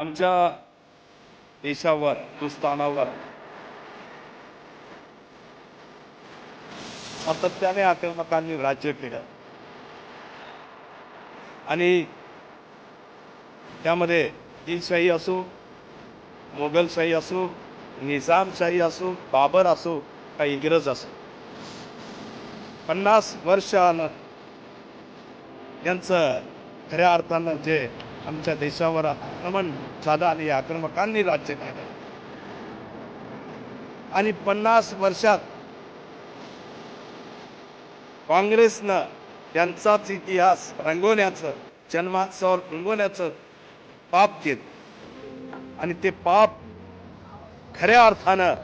आमच्या देशावर हिंदुस्थानावर सातत्याने आक्रमकांनी राज्य केलं. आणि त्यामध्ये दिलशाही असो मोगलशाही असो निजामशाही असो बाबर असो का इंग्रज असो. पन्नास वर्षानं यांचं खऱ्या अर्थानं जे आमच्या देशावर आक्रमण झालं आणि या आक्रमकांनी राज्य केलं. आणि पन्नास वर्षात काँग्रेसनं त्यांचाच इतिहास रंगवण्याचं जन्मात्सव रंगवण्याचं पाप केलं. आणि ते पाप खऱ्या अर्थानं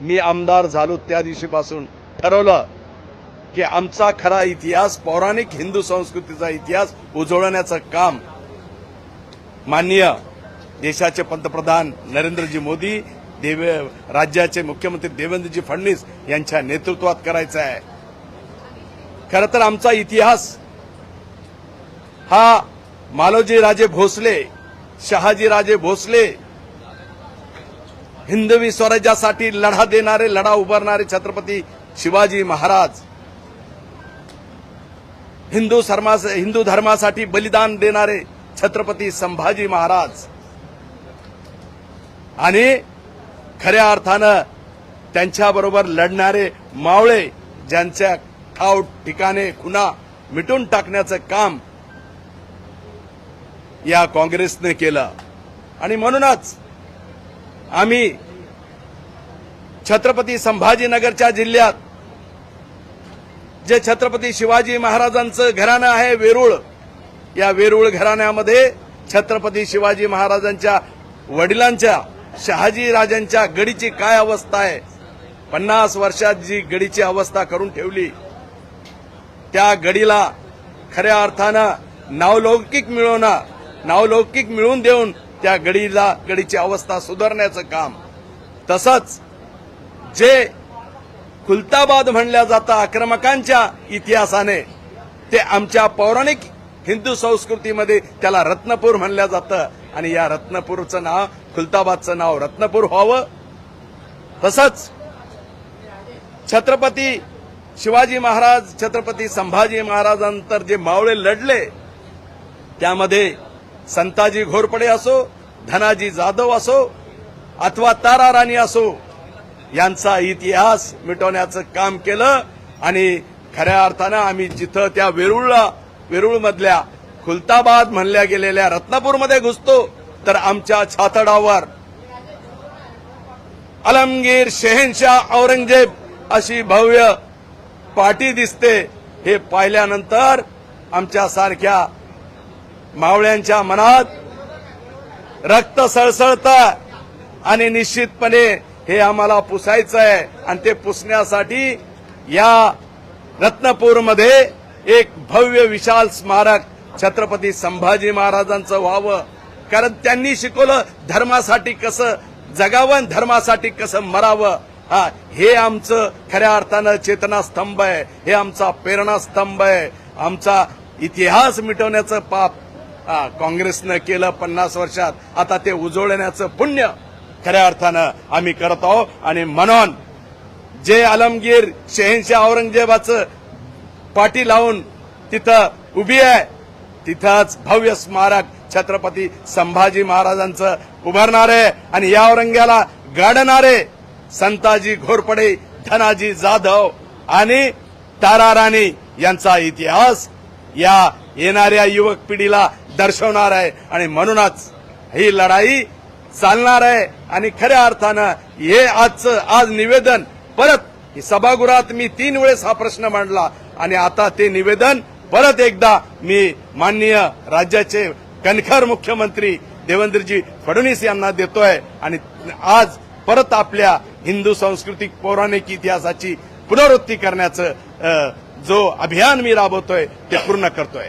मी आमदार झालो त्या दिवशीपासून ठरवलं की आमचा खरा इतिहास पौराणिक हिंदू संस्कृतीचा इतिहास उजळवण्याचं काम माननीय देशाचे पंतप्रधान नरेंद्रजी मोदी देव राज्याचे मुख्यमंत्री देवेंद्रजी फडणवीस यांच्या नेतृत्वात करायचं आहे. खर तर आमचा इतिहास हा मालोजी राजे भोसले शहाजी राजे भोसले हिंदवी स्वराज्यासाठी लढा देणारे लढा उभारणारे छत्रपती शिवाजी महाराज. हिंदू धर्मा हिंदू धर्मासाठी बलिदान देणारे छत्रपती संभाजी महाराज. आणि खऱ्या अर्थानं त्यांच्याबरोबर लढणारे मावळे ज्यांच्या ठाव ठिकाणे खुना मिटून टाकण्याचं काम या काँग्रेसने केलं. आणि म्हणूनच आम्ही छत्रपती संभाजीनगरच्या जिल्ह्यात जे छत्रपती शिवाजी महाराजांचं घराणं आहे वेरूळ या वेरूळ घराण्यामध्ये छत्रपती शिवाजी महाराजांच्या वडिलांच्या शहाजी राजांच्या गडीची काय अवस्था आहे? पन्नास वर्षात जी गडीची अवस्था करून ठेवली त्या गडीला खऱ्या अर्थानं नावलौकिक मिळवणं नावलौकिक मिळवून देऊन त्या गडीला गडीची अवस्था सुधारण्याचं काम. तसंच जे खुलताबाद म्हणल्या जातं आक्रमकांच्या इतिहासाने ते आमच्या पौराणिक हिंदू संस्कृतीमध्ये त्याला रत्नपूर म्हणलं जातं. आणि या रत्नपूरचं नाव खुलताबादचं नाव रत्नपूर व्हावं. तसंच छत्रपती शिवाजी महाराज छत्रपती संभाजी महाराजांतर जे मावळे लढले त्यामध्ये संताजी घोरपडे असो धनाजी जाधव असो अथवा तारा राणी असो यांचा इतिहास मिटवण्याचं काम केलं. आणि खऱ्या अर्थानं आम्ही जिथं त्या वेरूळला वेरूळमधल्या खुलताबाद म्हणल्या गेलेल्या रत्नापूरमध्ये घुसतो तर आमच्या छातडावर. अलमगीर शहेनशाह औरंगजेब अशी भव्य पाटी दिसते हे पाहिल्यानंतर आमच्या सारख्या मावळ्यांच्या मनात रक्त सळसळतं आणि निश्चितपणे हे आम्हाला पुसायचं आहे आणि ते पुसण्यासाठी या रत्नपूरमध्ये एक भव्य विशाल स्मारक छत्रपती संभाजी महाराजांचं व्हावं. कारण त्यांनी शिकवलं धर्मासाठी कसं जगावं धर्मासाठी कसं मरावं. हा हे आमचं खऱ्या अर्थानं चेतनास्तंभ आहे. हे आमचा प्रेरणास्तंभ आहे. आमचा इतिहास मिटवण्याचं पाप हा, काँग्रेसनं केलं पन्नास वर्षात. आता ते उजळण्याचं पुण्य खऱ्या अर्थानं आम्ही करत आहोत आणि म्हणून जे आलमगीर शहेनशाह औरंगजेबाचं पाठी लावून तिथं उभी आहे. तिथंच भव्य स्मारक छत्रपती संभाजी महाराजांचं उभारणार आहे आणि या औरंग्याला गाडणारे संताजी घोरपडे धनाजी जाधव आणि तारा राणी यांचा इतिहास या येणाऱ्या युवक पिढीला दर्शवणार आहे. आणि म्हणूनच ही लढाई चालणार आहे. आणि खऱ्या अर्थानं हे आजचं आज निवेदन परत की सभागृहात मी तीन वेळेस हा प्रश्न मांडला आणि आता ते निवेदन परत एकदा मी माननीय राज्याचे कणखर मुख्यमंत्री देवेंद्रजी फडणवीस यांना देतोय आणि आज परत आपल्या हिंदू सांस्कृतिक पौराणिक इतिहासाची पुनरुत्ती करण्याचं जो अभियान मी राबवतोय ते पूर्ण करतोय.